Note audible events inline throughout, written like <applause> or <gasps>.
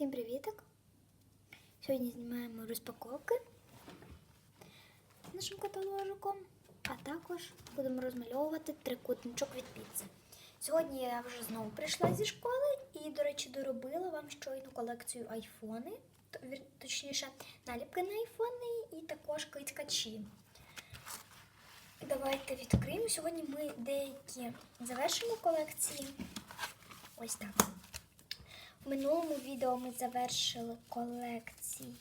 Всім привіток! Сьогодні знімаємо розпаковки нашим каталожиком, а також будемо розмальовувати трикутничок від піци. Сьогодні я вже знову прийшла зі школи і, до речі, доробила вам щойно колекцію айфони, точніше, наліпки на айфони і також кицькачі. Давайте відкриємо. Сьогодні ми деякі завершимо колекції. Ось так. Минулому відео ми завершили колекції.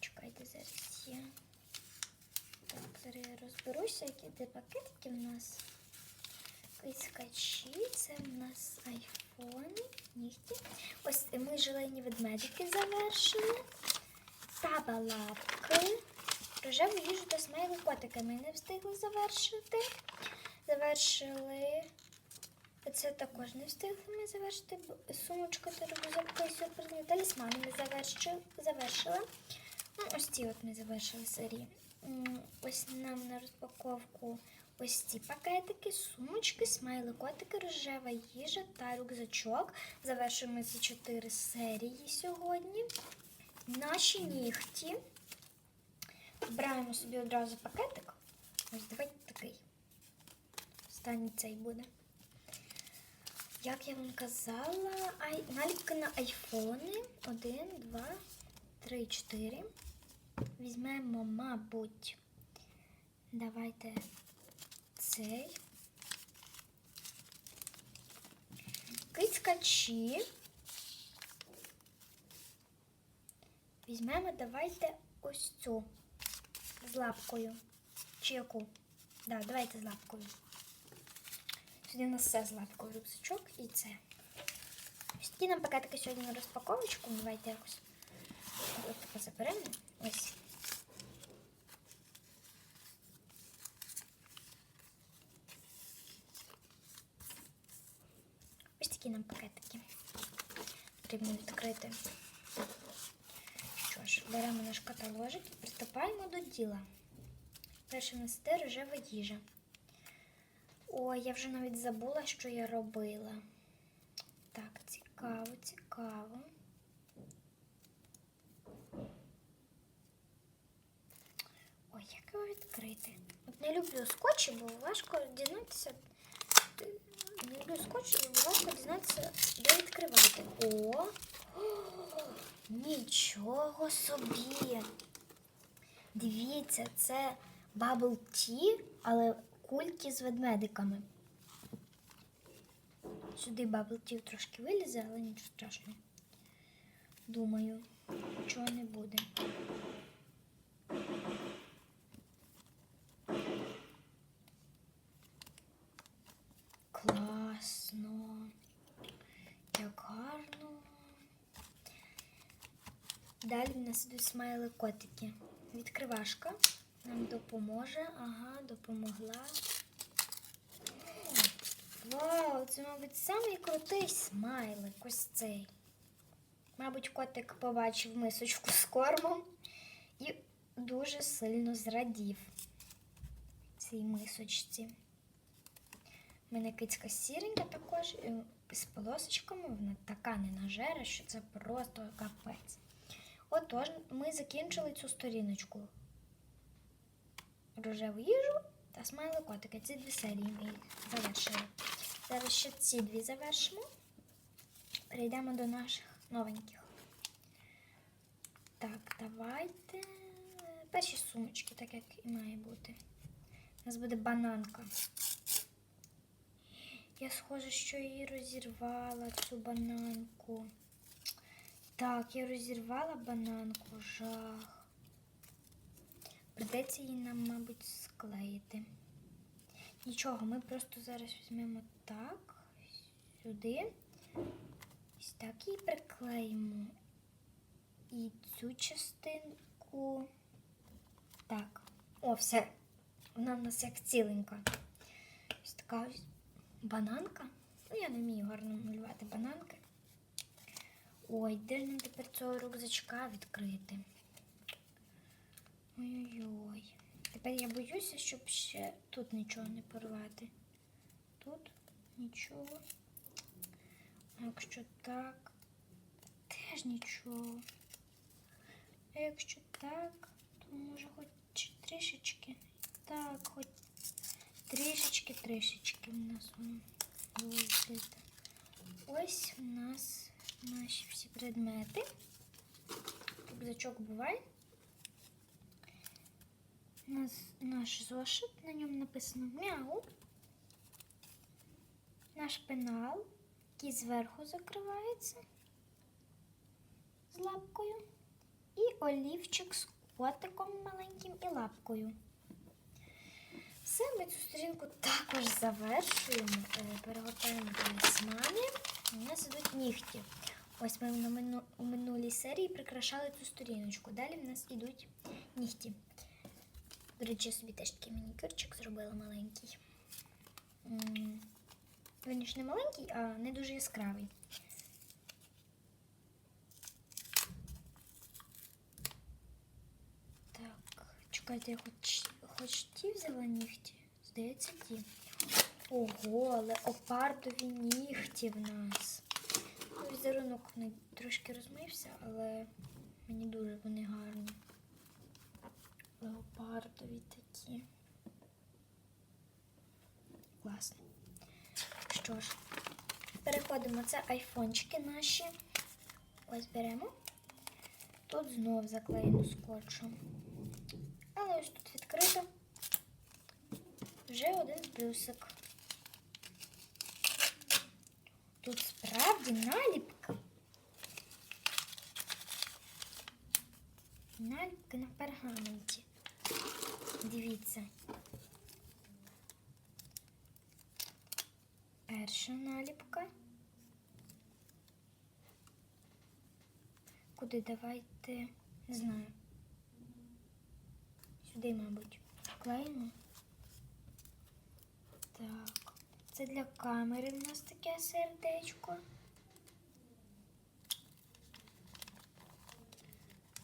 Чекайте, зараз є. Так, зараз я розберуся, які де пакетики в нас. Кискачі, це в нас айфони, нігті. Ось ми желейні ведмедики завершили. Табалапки. Рожеву їжу та смайли котики ми не встигли завершити. Завершили це також не встигли ми завершити. бо Сумочка та рюкзак і сюрпризний талісман ми завершили. завершила. Ну, ось ці от ми завершили серії. Ось нам на розпаковку ось ці пакетики, сумочки, смайли, котики, рожева їжа та рюкзачок. Завершуємо ці чотири серії сьогодні. Наші нігті. Збираємо собі одразу пакетик. Ось давайте такий. Останній цей буде. Як я вам казала, наліпки на айфони. Один, два, три, чотири. Візьмемо, мабуть, давайте цей. Кицькачі. Візьмемо, давайте ось цю з лапкою. Чи яку? Да, давайте з лапкою. У нас все з лапкою рюкзачок і це. Ось такі нам пакетики сьогодні на розпаковочку. Давайте якось ось заберемо. Ось. Ось такі нам пакетики. Потрібно відкрити. Що ж, беремо наш каталожик і приступаємо до діла. Перше в нас іде рожева їжа. Ой, я вже навіть забула, що я робила. Так, цікаво, цікаво. Ой, як його відкрити? От не люблю скотчі, бо важко дізнатися. Не люблю скотчі, бо важко дізнатися, де відкривати. О! О! <gasps> Нічого собі! Дивіться, це Bubble Tea, але кульки з ведмедиками. Сюди Tea трошки вилізе, але нічого страшного. Думаю, нічого не буде. Класно. Як гарно. Далі в нас йдуть смайли котики. Відкривашка нам допоможе. Ага, допомогла. Вау, це, мабуть, самий крутий смайлик. Ось цей. Мабуть, котик побачив мисочку з кормом і дуже сильно зрадів цій мисочці. У мене кицька сіренька також з полосочками. Вона така ненажера, що це просто капець. Отож, ми закінчили цю сторіночку. Рожеву їжу та смайли котики. Ці дві серії ми завершили. Зараз ще ці дві завершимо. Перейдемо до наших новеньких. Так, давайте. Перші сумочки, так як і має бути. У нас буде бананка. Я схоже, що її розірвала цю бананку. Так, я розірвала бананку, жах. Придеться її нам, мабуть, склеїти. Нічого, ми просто зараз візьмемо так, сюди. Ось так її приклеїмо. І цю частинку. Так. О, все. Вона в нас як ціленька. Ось така ось бананка. Ну, я не вмію гарно малювати бананки. Ой, де ж нам тепер цього рюкзачка відкрити? Ой-ой-ой. Тепер я боюся, щоб ще тут нічого не порвати. Тут нічого. А Якщо так, теж нічого. А якщо так, то може хоч трішечки. Так, хоч трішечки, трішечки в нас воно вийде. Ось у нас наші всі предмети. Рюкзачок буває. Наш зошит, на ньому написано мяу. Наш пенал, який зверху закривається з лапкою. І олівчик з котиком маленьким і лапкою. Все, ми цю сторінку також завершуємо. Е, Перегортаємо талісмани. У нас ідуть нігті. Ось ми у минулій серії прикрашали цю сторіночку. Далі в нас ідуть нігті. До речі, я собі теж такий манікюрчик зробила маленький. Він ж не маленький, а не дуже яскравий. Так, чекайте, я хоч, хоч ті взяла нігті. Здається, ті. Ого, леопардові нігті в нас. Візерунок трошки розмився, але мені дуже вони гарні. Леопардові такі. Класно. Що ж, переходимо. Це айфончики наші. Ось беремо. Тут знов заклеєно скотчем. Але ось тут відкрито. Вже один плюсик. Тут справді наліпки. Наліпки на пергаменті. Дивіться. Перша наліпка. Куди давайте, не знаю. Сюди, мабуть, клеїмо. Так, це для камери в нас таке сердечко.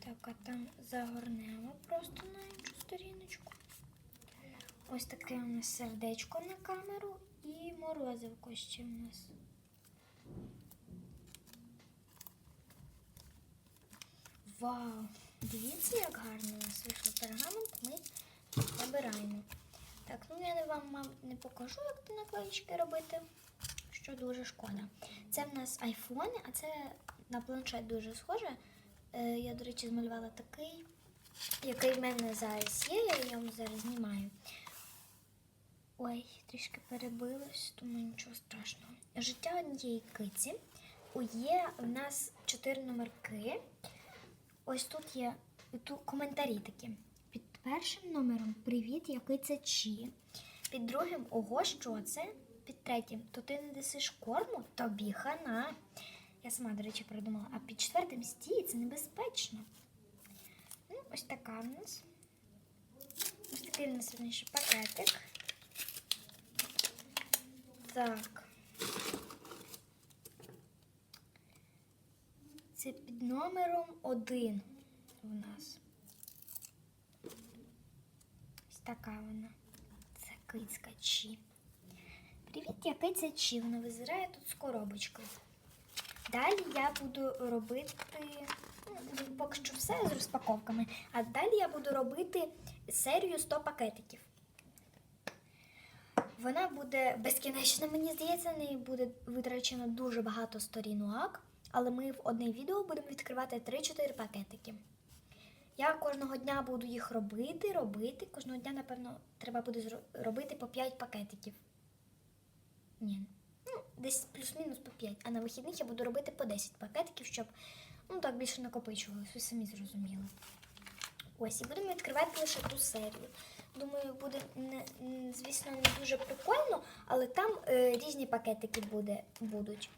Так, а там загорнемо просто. Ось таке у нас сердечко на камеру і морозивко ще у нас. Вау! Дивіться, як гарно у нас вийшов пергамент. Ми набираємо. Так, ну я вам не покажу, як ті наклеїчки робити, що дуже шкода. Це в нас айфони, а це на планшет дуже схоже. Е, я, до речі, змалювала такий, який в мене зараз є, я його зараз знімаю. Ой, трішки перебилось, тому нічого страшного. Життя однієї киці. У Є в нас чотири номерки. Ось тут є тут коментарі такі. Під першим номером Привіт, який це Чі. Під другим Ого, що це? Під третім То ти не десиш корму? Тобі хана. Я сама, до речі, придумала. А під четвертим стій, це небезпечно. Ну, ось така в нас. Ось такий в нас пакетик. Так. Це під номером один у нас. Ось така вона. Це кицька Чі. Привіт, я киця Чі. Вона визирає тут з коробочкою. Далі я буду робити ну, поки що все з розпаковками. А далі я буду робити серію 100 пакетиків. Вона буде безкінечна, мені здається, неї буде витрачено дуже багато сторінок, але ми в одне відео будемо відкривати 3-4 пакетики. Я кожного дня буду їх робити, робити. Кожного дня, напевно, треба буде робити по 5 пакетиків. Ні. Ну, десь плюс-мінус по 5. А на вихідних я буду робити по 10 пакетиків, щоб ну, так більше накопичувалось, ви самі зрозуміли. Ось, і будемо відкривати лише ту серію. Думаю, буде не, звісно, не дуже прикольно, але там е, різні пакетики буде, будуть.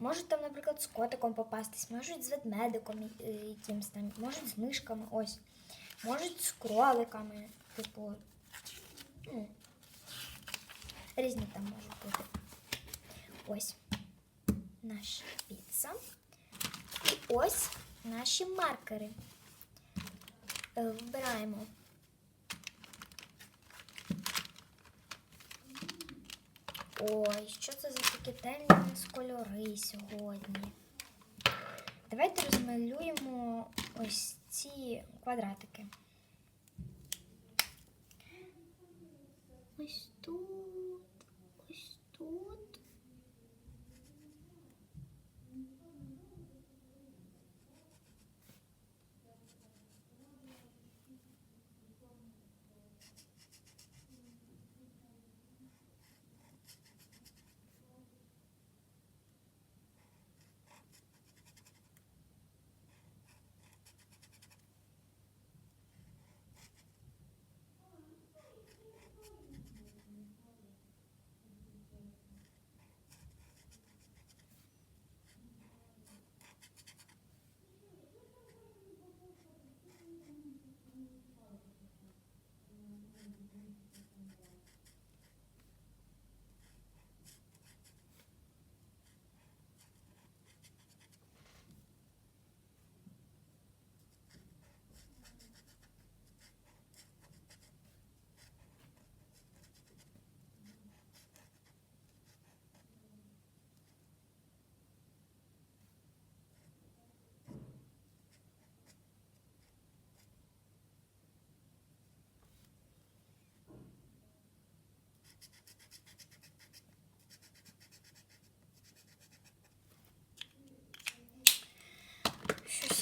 Можуть там, наприклад, з котиком попастись, можуть з ведмедиком е, якимсь там, можуть з мишками, ось. Можуть з кроликами, типу. Ну, різні там можуть бути. Ось наша піца. І ось наші маркери. Е, Вибираємо. Ой, що це за такі темні у кольори сьогодні? давайте розмалюємо ось ці квадратики. Ось тут, ось тут.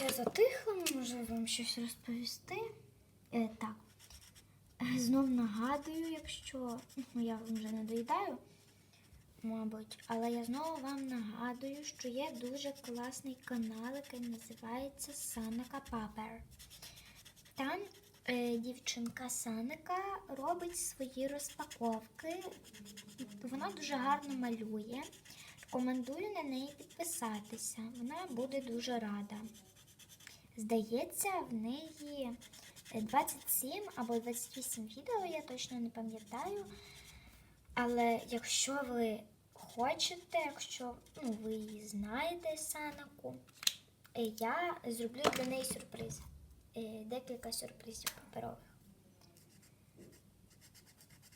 Щось я затихла, може вам щось розповісти. Е, так. Е, Знов нагадую, якщо ну, я вам вже не доїдаю, мабуть, але я знову вам нагадую, що є дуже класний канал, який називається Санека Папер. Там е, дівчинка Санека робить свої розпаковки. Вона дуже гарно малює. Рекомендую на неї підписатися. Вона буде дуже рада. Здається, в неї е, 27 або 28 відео, я точно не пам'ятаю. Але якщо ви хочете, якщо ну, ви її знаєте, Санаку, е, я зроблю для неї сюрприз. Е, Декілька сюрпризів паперових.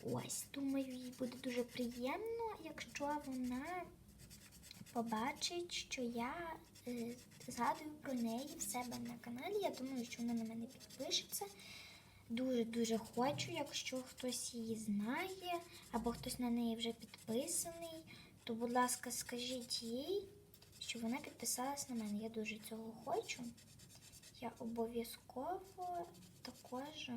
Ось, думаю, їй буде дуже приємно, якщо вона побачить, що я е, згадую про неї в себе на каналі. Я думаю, що вона на мене підпишеться. Дуже-дуже хочу, якщо хтось її знає, або хтось на неї вже підписаний, то, будь ласка, скажіть їй, що вона підписалась на мене. Я дуже цього хочу. Я обов'язково також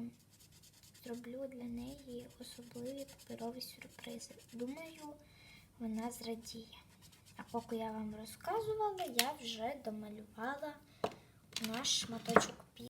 зроблю для неї особливі паперові сюрпризи. Думаю, вона зрадіє. А поки я вам розказувала, я вже домалювала наш шматочок